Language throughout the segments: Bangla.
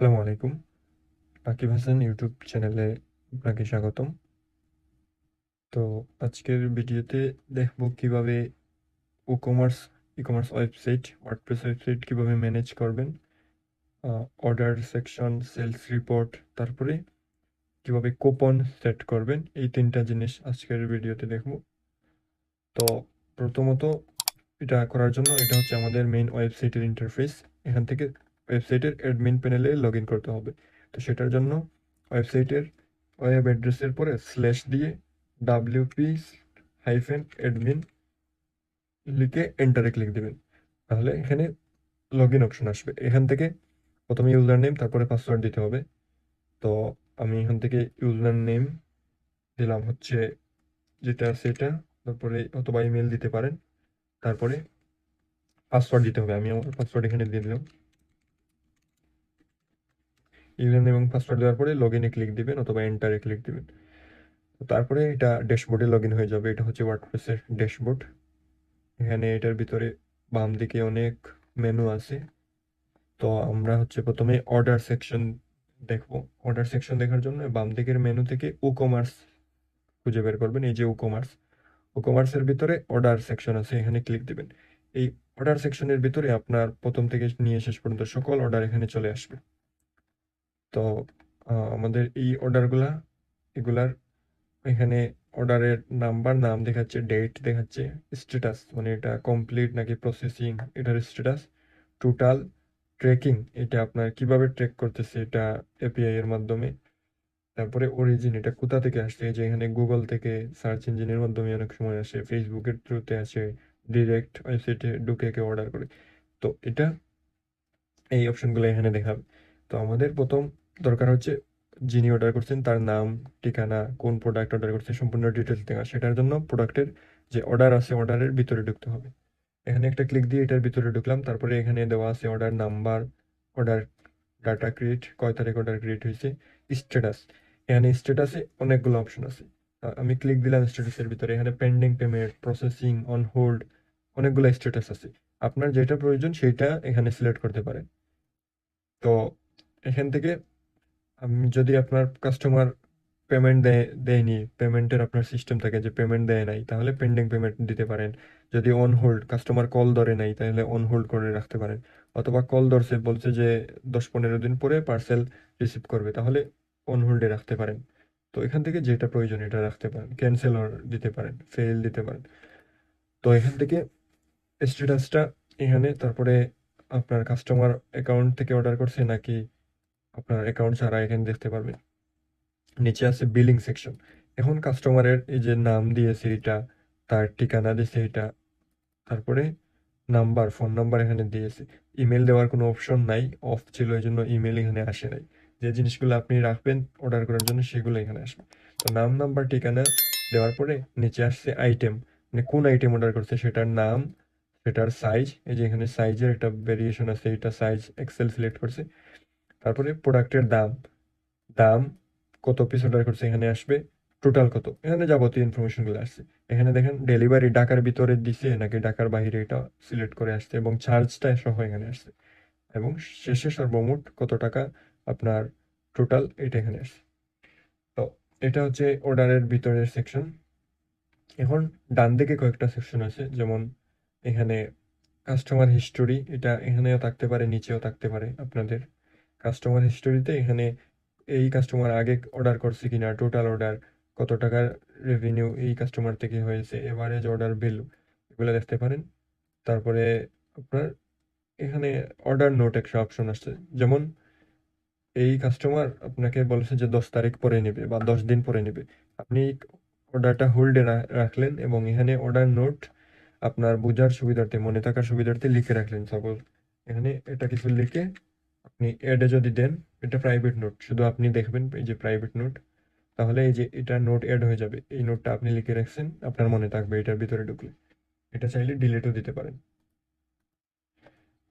আসসালামু আলাইকুম। আকিব হাসান ইউটিউব চ্যানেলে আপনাকে স্বাগতম। তো আজকের ভিডিওতে দেখব কীভাবে e commerce e commerce website WordPress website কীভাবে ম্যানেজ করবেন অর্ডার সেকশন সেলস রিপোর্ট তারপরে কীভাবে কুপন সেট করবেন, এই তিনটা জিনিস আজকের ভিডিওতে দেখব। তো প্রথমত এটা করার জন্য এটা হচ্ছে আমাদের মেইন ওয়েবসাইটের ইন্টারফেস এখান থেকে ওয়েবসাইটের অ্যাডমিন প্যানেলে লগ ইন করতে হবে। তো সেটার জন্য ওয়েবসাইটের ওয়েব অ্যাড্রেসের পরে স্ল্যাশ দিয়ে ডাব্লিউপি হাইফেন অ্যাডমিন লিখে এন্টারে ক্লিক দেবেন। তাহলে এখানে লগ ইন অপশন আসবে। এখান থেকে প্রথমে ইউজার নেম তারপরে পাসওয়ার্ড দিতে হবে। তো আমি এখান থেকে ইউজার নেম দিলাম হচ্ছে যেটা সেটা, তারপরে অথবা ইমেল দিতে পারেন। তারপরে পাসওয়ার্ড দিতে হবে। আমি আমার পাসওয়ার্ড এখানে দিয়ে দিলাম। ইউজার নেম এবং পাসওয়ার্ড দেওয়ার পরে লগ ইনে ক্লিক দিবেন অথবা এন্টারে ক্লিক দিবেন। তারপরে এটা ড্যাশবোর্ডে লগ ইন হয়ে যাবে। এটা হচ্ছে ওয়ার্ডপ্রেসের ড্যাশবোর্ড এখানে এটার ভিতরে বাম দিকে অনেক মেনু আছে। তো আমরা হচ্ছে প্রথমে অর্ডার সেকশন দেখব। অর্ডার সেকশন দেখার জন্য বাম দিকের মেনু থেকে ও কমার্স খুঁজে বের করবেন। এই যে ও কমার্স ও কমার্সের ভিতরে অর্ডার সেকশন আছে, এখানে ক্লিক দিবেন। এই অর্ডার সেকশনের ভিতরে আপনার প্রথম থেকে নিয়ে শেষ পর্যন্ত সকল অর্ডার এখানে চলে আসবে। তো আমাদের এই অর্ডারগুলা এগুলার এখানে অর্ডারের নাম্বার নাম দেখাচ্ছে ডেট দেখাচ্ছে স্ট্যাটাস মানে এটা কমপ্লিট নাকি প্রসেসিং এটার স্ট্যাটাস টোটাল ট্রেকিং এটা আপনার কীভাবে ট্রেক করতেছে, এটা এপিআই এর মাধ্যমে। তারপরে অরিজিন এটা কোথা থেকে আসছে যে এখানে গুগল থেকে সার্চ ইঞ্জিনের মাধ্যমে অনেক সময় আসে ফেসবুকের থ্রুতে আসে ডিরেক্ট ওয়েবসাইটে ঢুকে কেউ অর্ডার করে। তো এটা এই অপশনগুলো এখানে দেখাবে। তো আমাদের প্রথম দরকার হচ্ছে যিনি অর্ডার করছেন তার নাম, ঠিকানা, কোন প্রোডাক্ট অর্ডার করছে, সম্পূর্ণ ডিটেলস দেওয়া। সেটার জন্য প্রোডাক্টের যে অর্ডার আছে অর্ডারের ভিতরে ঢুকতে হবে। এখানে একটা ক্লিক দিয়ে এটার ভিতরে ঢুকলাম, তারপরে এখানে দেওয়া আছে order number order data create কয় তারিখ অর্ডার ক্রিয়েট হয়েছে স্ট্যাটাস এখানে স্ট্যাটাসে অনেকগুলো অপশন আছে। আমি ক্লিক দিলাম স্ট্যাটাসের ভিতরে। এখানে pending payment processing on hold অনেকগুলো স্ট্যাটাস আছে। আপনার যেটা প্রয়োজন সেটা এখানে সিলেক্ট করতে পারেন। তো এখান থেকে আমি, যদি আপনার কাস্টমার পেমেন্ট দেয়, দেয়নি পেমেন্টের আপনার সিস্টেম থাকে যে পেমেন্ট দেয় নাই, তাহলে পেন্ডিং পেমেন্ট দিতে পারেন। যদি অন হোল্ড কাস্টমার কল ধরে নাই, তাহলে অন হোল্ড করে রাখতে পারেন। অথবা কল ধরছে, বলছে যে দশ পনেরো দিন পরে পার্সেল রিসিভ করবে, তাহলে অন হোল্ডে রাখতে পারেন। তো এখান থেকে যেটা প্রয়োজন, এটা রাখতে পারেন। ক্যান্সেল দিতে পারেন ফেল দিতে পারেন। তো এখান থেকে স্ট্যাটাসটা এখানে, তারপরে আপনার কাস্টমার অ্যাকাউন্ট থেকে অর্ডার করছে নাকি আপনার অ্যাকাউন্ট ছাড়া এখানে দেখতে পারবেন। নিচে আছে বিলিং সেকশন এখন কাস্টমারের এই যে নাম দিয়েছে এটা তার ঠিকানা দিয়েছে এটা তারপরে নাম্বার ফোন নাম্বার এখানে দিয়েছে। ইমেল দেওয়ার কোনো অপশন নাই অফ ছিল এই জন্য ইমেল এখানে আসে নাই। যে জিনিসগুলো আপনি রাখবেন অর্ডার করার জন্য সেগুলো এখানে আসবে। তো নাম নাম্বার ঠিকানা দেওয়ার পরে নিচে আসছে আইটেম মানে কোন আইটেম অর্ডার করছে সেটার নাম, সেটার সাইজ এই যে এখানে সাইজের একটা ভেরিয়েশন আছে, এটা সাইজ এক্সেল সিলেক্ট করছে। তারপরে প্রোডাক্টের দাম। দাম কত পিস অর্ডার করছে, এখানে আসবে। টোটাল কত? এখানে যাবতীয় ইনফরমেশনগুলো আসছে এখানে দেখেন ডেলিভারি ঢাকার ভিতরে দিছে, নাকি ঢাকার বাইরে এটা সিলেক্ট করে আসছে, এবং চার্জটা সহ এখানে আসছে। এবং শেষে সর্বমোট কত টাকা? আপনার টোটাল এটা এখানে আসছে তো এটা হচ্ছে অর্ডারের ভিতরের সেকশন এখন ডান দিকে কয়েকটা সেকশন আছে, যেমন এখানে কাস্টমার হিস্টোরি এটা এখানেও থাকতে পারে, নিচেও থাকতে পারে আপনাদের। কাস্টমার হিস্টোরিতে এখানে এই কাস্টমার আগে অর্ডার করছে কিনা টোটাল অর্ডার কত টাকার রেভিনিউ এই কাস্টমার থেকে হয়েছে এভারেজ অর্ডার ভ্যালু এগুলো দেখতে পারেন। তারপরে আপনার এখানে অর্ডার নোট একটা অপশন আসছে, যেমন এই কাস্টমার আপনাকে বলেছে যে দশ তারিখ পরে নেবে বা দশ দিন পরে নেবে। আপনি অর্ডারটা হোল্ডে রাখলেন এবং এখানে অর্ডার নোট আপনার বোঝার সুবিধার্থে, মনে থাকার সুবিধার্থে লিখে রাখলেন। সাপোজ এখানে এটা কিছু লিখে আপনি অ্যাডে যদি দেন, এটা প্রাইভেট নোট শুধু আপনি দেখবেন এই যে প্রাইভেট নোট তাহলে এই যে এটা নোট অ্যাড হয়ে যাবে। এই নোটটা আপনি লিখে রাখছেন, আপনার মনে থাকবে এটার ভিতরে ঢুকলে। এটা চাইলে ডিলিটও দিতে পারেন।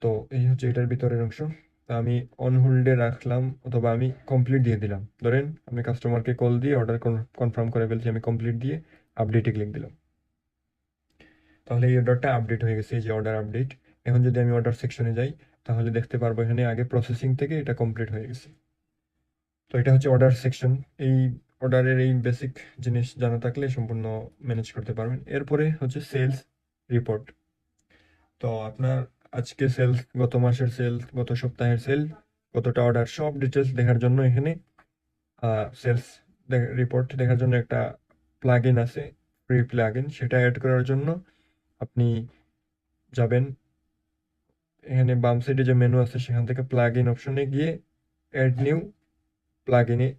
তো এই হচ্ছে এটার ভিতরের অংশ। তা আমি অন হোল্ডে রাখলাম, অথবা আমি কমপ্লিট দিয়ে দিলাম। ধরেন আমি কাস্টমারকে কল দিয়ে অর্ডার কনফার্ম করে ফেলছি, আমি কমপ্লিট দিয়ে আপডেটে ক্লিক দিলাম। তাহলে এই অর্ডারটা আপডেট হয়ে গেছে, এই যে অর্ডার আপডেট এখন যদি আমি অর্ডার সেকশনে যাই তাহলে দেখতে পারব এখানে আগে প্রসেসিং থেকে এটা কমপ্লিট হয়ে গেছে। তো এটা হচ্ছে অর্ডার সেকশন এই অর্ডারের এই বেসিক জিনিস জানা থাকলে সম্পূর্ণ ম্যানেজ করতে পারবেন। এরপরে হচ্ছে সেলস রিপোর্ট তো আপনার আজকে সেলস গত মাসের সেলস গত সপ্তাহের সেল কতটা অর্ডার সব ডিটেলস দেখার জন্য এখানে সেলস রিপোর্ট দেখার জন্য একটা প্লাগ আছে ফ্রি প্লাগ সেটা অ্যাড করার জন্য আপনি যাবেন এখানে বাম সাইডে যে মেনু আছে, সেখান থেকে প্লাগ ইন অপশনে গিয়ে অ্যাড নিউ প্লাগ ইনে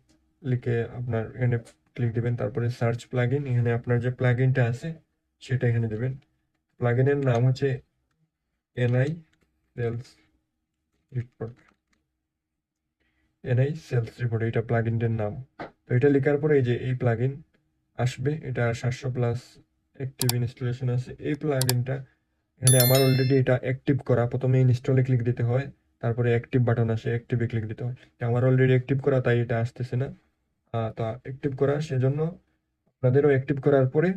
লিখে আপনার এখানে ক্লিক দিবেন। তারপরে সার্চ প্লাগ ইন এখানে আপনার যে প্লাগ ইনটা আছে, সেটা এখানে দেবেন। প্লাগ ইনের নাম হচ্ছে NI sales report NI sales report এটা প্লাগ ইনের নাম। তো এটা লেখার পরে এই যে এই প্লাগ আসবে, এটা সাতশো প্লাস অ্যাক্টিভ ইনস্টলেশন আছে। এই প্লাগ ইনটা এখানে আমার অলরেডি এটা অ্যাক্টিভ করা। প্রথমে ইনস্টলে ক্লিক দিতে হয়। তারপরে অ্যাক্টিভ বাটন আসে অ্যাক্টিভে ক্লিক দিতে হয়। আমার অলরেডি অ্যাক্টিভ করা, তাই এটা আসতেছে না। তো অ্যাক্টিভ করা, সেজন্য আপনাদেরও অ্যাক্টিভ করার পরে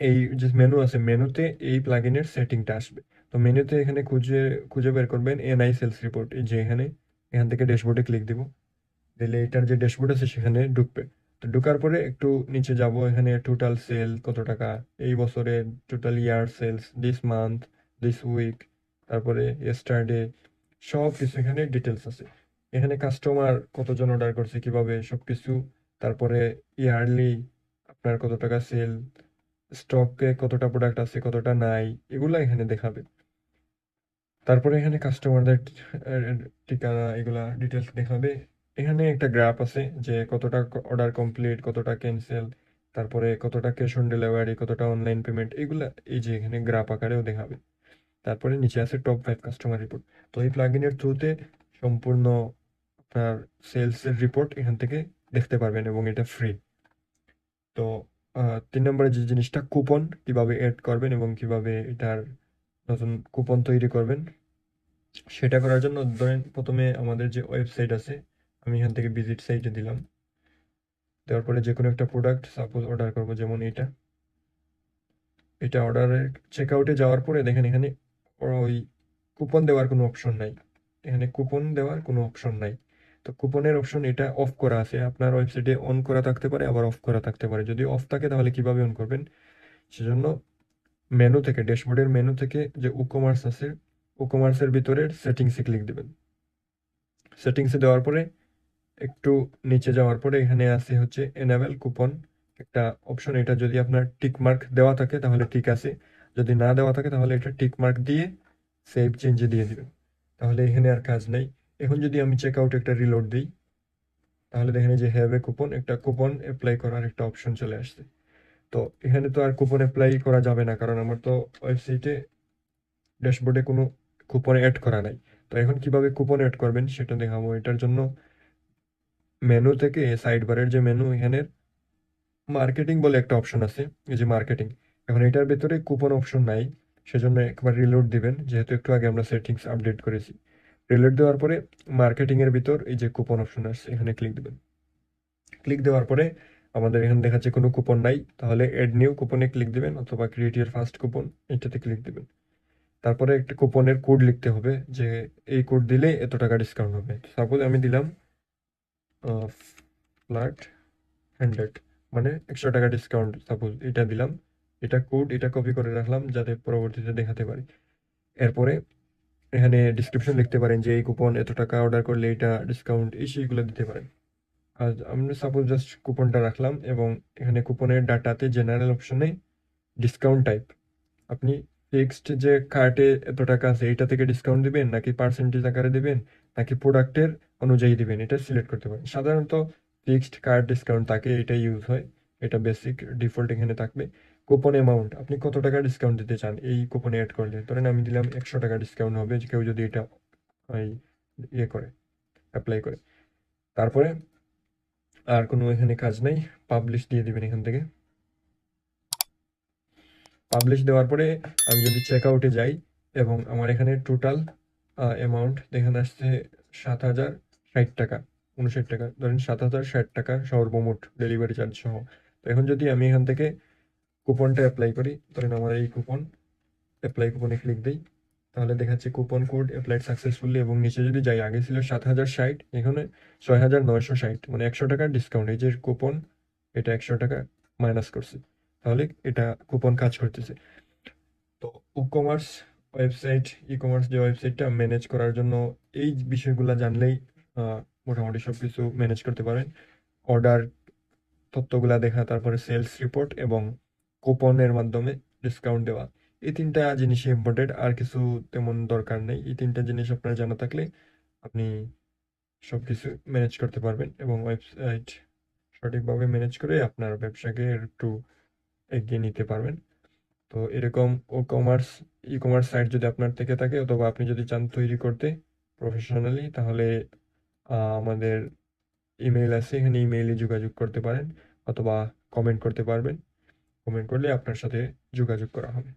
এই যে মেনু আছে মেনুতে এই প্লাগইনের সেটিংটা আসবে। তো মেনুতে এখানে খুঁজে খুঁজে বের করবেন এনআই সেলস রিপোর্ট যে এখানে। এখান থেকে ড্যাশবোর্ডে ক্লিক দিব। দিলে এটার যে ড্যাশবোর্ড আছে, সেখানে ঢুকবে। তো ঢোকার পরে একটু নিচে যাব, এখানে টোটাল সেল কত টাকা? এই বছরে total year sales this month this week তারপরে ইয়েস্টারডে সব কিছু এখানে ডিটেলস আছে। এখানে কাস্টমার কতজন অর্ডার করছে, কীভাবে সব কিছু তারপরে ইয়ারলি আপনার কত টাকা সেল স্টকে কতটা প্রোডাক্ট আছে, কতটা নাই, এগুলো এখানে দেখাবে। তারপরে এখানে কাস্টমারদের ঠিকানা, এগুলা ডিটেলস দেখাবে। এখানে একটা গ্রাফ আছে যে কতটা অর্ডার কমপ্লিট কতটা ক্যান্সেল তারপরে কতটা ক্যাশ অন ডেলিভারি কতটা অনলাইন পেমেন্ট এগুলো এই যে এখানে গ্রাফ আকারেও দেখাবে। তারপরে নিচে আছে টপ ফাইভ কাস্টমার রিপোর্ট তো এই প্লাগইনের থ্রুতে সম্পূর্ণ আপনার সেলসের রিপোর্ট এখান থেকে দেখতে পারবেন এবং এটা ফ্রি তো তিন নম্বরে যে জিনিসটা কুপন কীভাবে এড করবেন এবং কীভাবে এটার নতুন কুপন তৈরি করবেন, সেটা করার জন্য ধরেন প্রথমে আমাদের যে ওয়েবসাইট আছে আমি এখান থেকে ভিজিট সাইটে দিলাম। দেওয়ার পরে যে কোনো একটা প্রোডাক্ট সাপোজ অর্ডার করব, যেমন এটা এটা অর্ডারের চেক আউটে যাওয়ার পরে দেখেন এখানে ওই কুপন দেওয়ার কোনো অপশন নাই। এখানে কুপন দেওয়ার কোনো অপশন নাই। তো কুপনের অপশন এটা অফ করা আছে। আপনার ওয়েবসাইটে অন করা থাকতে পারে, আবার অফ করা থাকতে পারে। যদি অফ থাকে তাহলে কীভাবে অন করবেন? সেজন্য মেনু থেকে ড্যাশবোর্ডের মেনু থেকে যে ই কমার্স আছে ই কমার্সের ভিতরে সেটিংসে ক্লিক দিবেন। সেটিংসে দেওয়ার পরে একটু নিচে যাওয়ার পরে এখানে আছে হচ্ছে এনাবেল কুপন একটা অপশন এটা যদি আপনার টিক মার্ক দেওয়া থাকে তাহলে ঠিক আছে। যদি না দেওয়া থাকে তাহলে এটা টিক মার্ক দিয়ে সেভ চেঞ্জে দিয়ে দিবেন। তাহলে এখানে আর কাজ নেই। এখন যদি আমি চেক আউট একটা রিলোড দিই, তাহলে দেখেন যে হ্যাভ এ কুপন একটা কুপন অ্যাপ্লাই করার একটা অপশন চলে আসছে। তো এখানে তো আর কুপন অ্যাপ্লাই করা যাবে না, কারণ আমার তো ওয়েবসাইটে ড্যাশবোর্ডে কোনো কুপন অ্যাড করা নাই। তো এখন কীভাবে কুপন অ্যাড করবেন সেটা দেখাবো এটার জন্য। মেনু থেকে সাইড বারের যে মেনু এখানের মার্কেটিং বলে একটা অপশন আছে, এই যে মার্কেটিং এখন এটার ভেতরে কুপন অপশন নাই, সেজন্য একবার রিলোড দিবেন, যেহেতু একটু আগে আমরা সেটিংস আপডেট করেছি। রিলোড দেওয়ার পরে মার্কেটিং এর ভিতর এই যে কুপন অপশন আসছে এখানে ক্লিক দিবেন। ক্লিক দেওয়ার পরে আমাদের এখানে দেখাচ্ছে কোনো কুপন নাই, তাহলে এড নিউ কুপনে ক্লিক দিবেন, অথবা ক্রিয়েট ইয়ার ফার্স্ট কুপন এটাতে ক্লিক দিবেন। তারপরে একটা কুপনের কোড লিখতে হবে, যে এই কোড দিলে এত টাকা ডিসকাউন্ট হবে। সাপোজ আমি দিলাম ফ্ল্যাট হান্ড্রেড মানে একশো টাকা ডিসকাউন্ট সাপোজ এটা দিলাম, এটা কোড এটা কপি করে রাখলাম, যাতে পরবর্তীতে দেখাতে পারি। এরপরে এখানে ডিসক্রিপশন লিখতে পারেন যে এই কুপন এত টাকা অর্ডার করলে এটা ডিসকাউন্ট এই সেইগুলো দিতে পারেন। আর আমরা সাপোজ জাস্ট কুপনটা রাখলাম এবং এখানে কুপনের ডাটাতে জেনারেল অপশনে ডিসকাউন্ট টাইপ আপনি ফিক্সড যে কার্টে এত টাকা আছে, এইটা থেকে ডিসকাউন্ট দিবেন, নাকি পার্সেন্টেজ আকারে দিবেন, নাকি প্রোডাক্টের অনুযায়ী দিবেন, এটা সিলেক্ট করতে পারেন। সাধারণত ফিক্সড কার্ড ডিসকাউন্ট থাকে, এটা ইউজ হয়, এটা বেসিক ডিফল্ট এখানে থাকবে। কুপন অ্যামাউন্ট আপনি কত টাকা ডিসকাউন্ট দিতে চান, এই কুপনে অ্যাড করলে। ধরেন আমি দিলাম একশো টাকা ডিসকাউন্ট হবে কেউ যদি এটা ইয়ে করে অ্যাপ্লাই করে। তারপরে আর কোনো এখানে কাজ নাই পাবলিশ দিয়ে দিবেন এখান থেকে। পাবলিশ দেওয়ার পরে আমি যদি চেক আউটে যাই, এবং আমার এখানে টোটাল অ্যামাউন্ট এখানে আসছে সাত হাজার ষাট টাকা উনষাট টাকা, ধরেন সাত হাজার ষাট টাকা সর্বমোট ডেলিভারি চার্জ সহ। তো এখন যদি আমি এখান থেকে কুপনটা অ্যাপ্লাই করি, ধরেন আমার এই কুপন অ্যাপ্লাই কুপনে ক্লিক দিই, তাহলে দেখাচ্ছে কুপন কোড অ্যাপ্লাইড সাকসেসফুলি এবং নিচে যদি যাই, আগে ছিল সাত হাজার ষাট, এখানে ছয় হাজার নয়শো ষাট মানে একশো টাকার ডিসকাউন্ট এই যে কুপন এটা একশো টাকা মাইনাস করছে। তাহলে এটা কুপন কাজ করতেছে। তো e commerce website e commerce যে ওয়েবসাইটটা ম্যানেজ করার জন্য এই বিষয়গুলো জানলেই মোটামুটি সব কিছু ম্যানেজ করতে পারেন। অর্ডার তথ্যগুলা দেখা, তারপরে সেলস রিপোর্ট এবং কুপনের মাধ্যমে ডিসকাউন্ট দেওয়া। এই তিনটা জিনিসই ইম্পর্টেন্ট আর কিছু তেমন দরকার নেই। এই তিনটা জিনিস আপনার জানা থাকলে আপনি সব কিছু ম্যানেজ করতে পারবেন এবং ওয়েবসাইট সঠিকভাবে ম্যানেজ করে আপনার ব্যবসাকে একটু এগিয়ে নিতে পারবেন। তো এরকম WooCommerce e commerce site যদি আপনার থেকে থাকে অথবা আপনি যদি চান তৈরি করতে প্রফেশনালি তাহলে আমাদের ইমেল আছে, এখানে ইমেইলে যোগাযোগ করতে পারেন অথবা কমেন্ট করতে পারবেন। কমেন্ট করলে আপনার সাথে যোগাযোগ করা হবে।